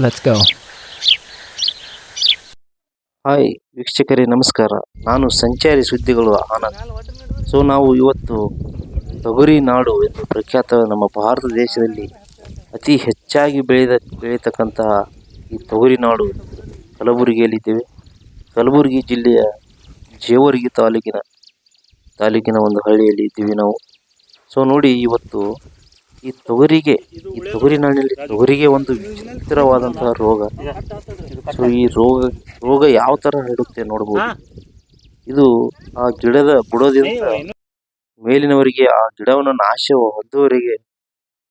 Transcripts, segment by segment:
Let's go hi ವೀಕ್ಷಕರೇ, ನಮಸ್ಕಾರ. ನಾನು ಸಂಚಾರಿ ಸುದ್ದಿಗಳು ಆನಂದ್. ಸೊ ನಾವು ಇವತ್ತು ತೊಗರಿ ನಾಡು ಎಂದು ಪ್ರಖ್ಯಾತ ನಮ್ಮ ಭಾರತ ದೇಶದಲ್ಲಿ ಅತಿ ಹೆಚ್ಚಾಗಿ ಬೆಳೆದ ಬೆಳೀತಕ್ಕಂತಹ ಈ ತೊಗರಿ ನಾಡು ಕಲಬುರಗಿಯಲ್ಲಿದ್ದೇವೆ. ಕಲಬುರಗಿ ಜಿಲ್ಲೆಯ ಜೇವರ್ಗಿ ತಾಲೂಕಿನ ತಾಲೂಕಿನ ಒಂದು ಹಳ್ಳಿಯಲ್ಲಿ ಇದ್ದೀವಿ ನಾವು. ಸೊ ನೋಡಿ, ಇವತ್ತು ಈ ತೊಗರಿಗೆ ಈ ತೊಗರಿ ನಾಡಿನಲ್ಲಿ ತೊಗರಿಗೆ ಒಂದು ವಿಚಿತ್ರವಾದಂತಹ ರೋಗ. ಸೊ ಈ ರೋಗ ರೋಗ ಯಾವ ತರ ಹರಡುತ್ತೆ ನೋಡ್ಬೋದು. ಇದು ಆ ಗಿಡದ ಬುಡದಿಂದ ಮೇಲಿನವರಿಗೆ, ಆ ಗಿಡವನ್ನು ನಾಶ ಹೊಂದುವವರಿಗೆ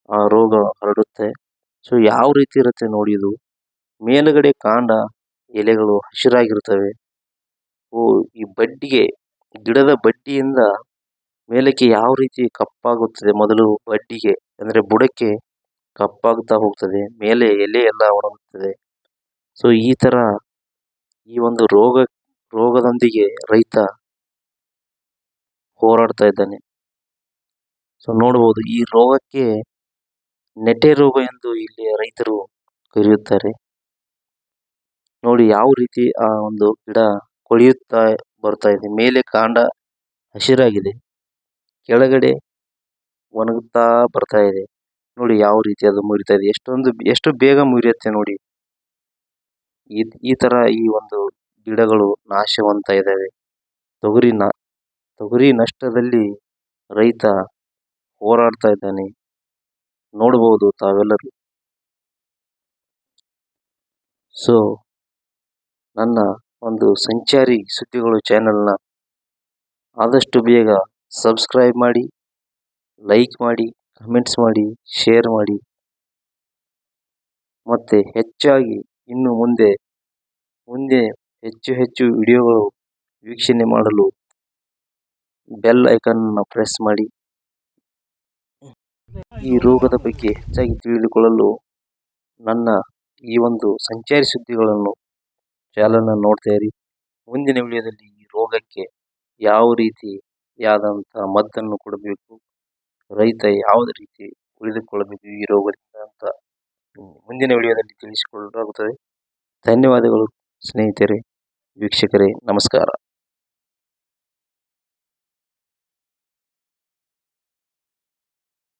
ಆ ರೋಗ ಹರಡುತ್ತೆ. ಸೊ ಯಾವ ರೀತಿ ಇರುತ್ತೆ ನೋಡಿ ಇದು. ಮೇಲುಗಡೆ ಕಾಂಡ ಎಲೆಗಳು ಹಸಿರಾಗಿರುತ್ತವೆ. ಓ ಈ ಬಡ್ಡಿಗೆ, ಗಿಡದ ಬಡ್ಡಿಯಿಂದ ಮೇಲಕ್ಕೆ ಯಾವ ರೀತಿ ಕಪ್ಪಾಗುತ್ತದೆ ಮೊದಲು ಬಡ್ಡಿಗೆ. ಅಂದರೆ ಬುಡಕ್ಕೆ ಕಪ್ಪಾಗ್ತಾ ಹೋಗ್ತದೆ, ಮೇಲೆ ಎಲೆ ಎಲ್ಲ ಒಣಗುತ್ತದೆ. ಸೊ ಈ ಥರ ಈ ಒಂದು ರೋಗ, ರೋಗದೊಂದಿಗೆ ರೈತ ಹೋರಾಡ್ತಾ ಇದ್ದಾನೆ. ಸೊ ನೋಡ್ಬೋದು ಈ ರೋಗಕ್ಕೆ ನೆಟೆ ರೋಗ ಎಂದು ಇಲ್ಲಿ ರೈತರು ಕರೆಯುತ್ತಾರೆ. ನೋಡಿ ಯಾವ ರೀತಿ ಆ ಒಂದು ಗಿಡ ಕೊಳೆಯುತ್ತಾ ಬರ್ತಾ ಇದೆ. ಮೇಲೆ ಕಾಂಡ ಹಸಿರಾಗಿದೆ. ಕೆಳಗಡೆ ಒಣಗುತ್ತಾ ಬರ್ತಾ ಇದೆ. ನೋಡಿ ಯಾವ ರೀತಿ ಅದು ಮುರಿತಾ ಇದೆ. ಎಷ್ಟೊಂದು ಎಷ್ಟು ಬೇಗ ಮುರಿಯುತ್ತೆ ನೋಡಿ. ಈ ಈ ಥರ ಈ ಒಂದು ಗಿಡಗಳು ನಾಶವಂತ ಇದ್ದಾವೆ. ತೊಗರಿ ನ, ತೊಗರಿ ನಷ್ಟದಲ್ಲಿ ರೈತ ಹೋರಾಡ್ತಾ ಇದ್ದಾನೆ. ನೋಡ್ಬೋದು ತಾವೆಲ್ಲರೂ. ಸೊ ನನ್ನ ಒಂದು ಸಂಚಾರಿ ಸುದ್ದಿಗಳು ಚಾನೆಲ್ನ ಆದಷ್ಟು ಬೇಗ ಸಬ್ಸ್ಕ್ರೈಬ್ ಮಾಡಿ. ಲೈಕ್ ಮಾಡಿ ಕಮೆಂಟ್ಸ್ ಮಾಡಿ ಶೇರ್ ಮಾಡಿ. ಮತ್ತು ಹೆಚ್ಚಾಗಿ ಇನ್ನು ಮುಂದೆ ಮುಂದೆ ಹೆಚ್ಚು ಹೆಚ್ಚು ವಿಡಿಯೋಗಳು ವೀಕ್ಷಣೆ ಮಾಡಲು ಬೆಲ್ ಐಕನ್ನ ಪ್ರೆಸ್ ಮಾಡಿ. ಈ ರೋಗದ ಬಗ್ಗೆ ಹೆಚ್ಚಾಗಿ ತಿಳಿದುಕೊಳ್ಳಲು ನನ್ನ ಈ ಒಂದು ಸಂಚಾರಿ ಸುದ್ದಿಗಳನ್ನು ಚಾಲನ್ನು ನೋಡ್ತಾ ಇರಿ. ಮುಂದಿನ ವಿಡಿಯೋದಲ್ಲಿ ಈ ರೋಗಕ್ಕೆ ಯಾವ ರೀತಿಯಾದಂಥ ಮದ್ದನ್ನು ಕೊಡಬೇಕು? ರೈತ ಯಾವ ರೀತಿ ಉಳಿದುಕೊಳ್ಳಬೇಕು ಈ ರೋಗದಿಂದ ಅಂತ ಮುಂದಿನ ವಿಡಿಯೋದಲ್ಲಿ ತಿಳಿಸಿಕೊಳ್ಳಲಾಗುತ್ತದೆ ಧನ್ಯವಾದಗಳು ಸ್ನೇಹಿತರೆ ವೀಕ್ಷಕರೇ ನಮಸ್ಕಾರ.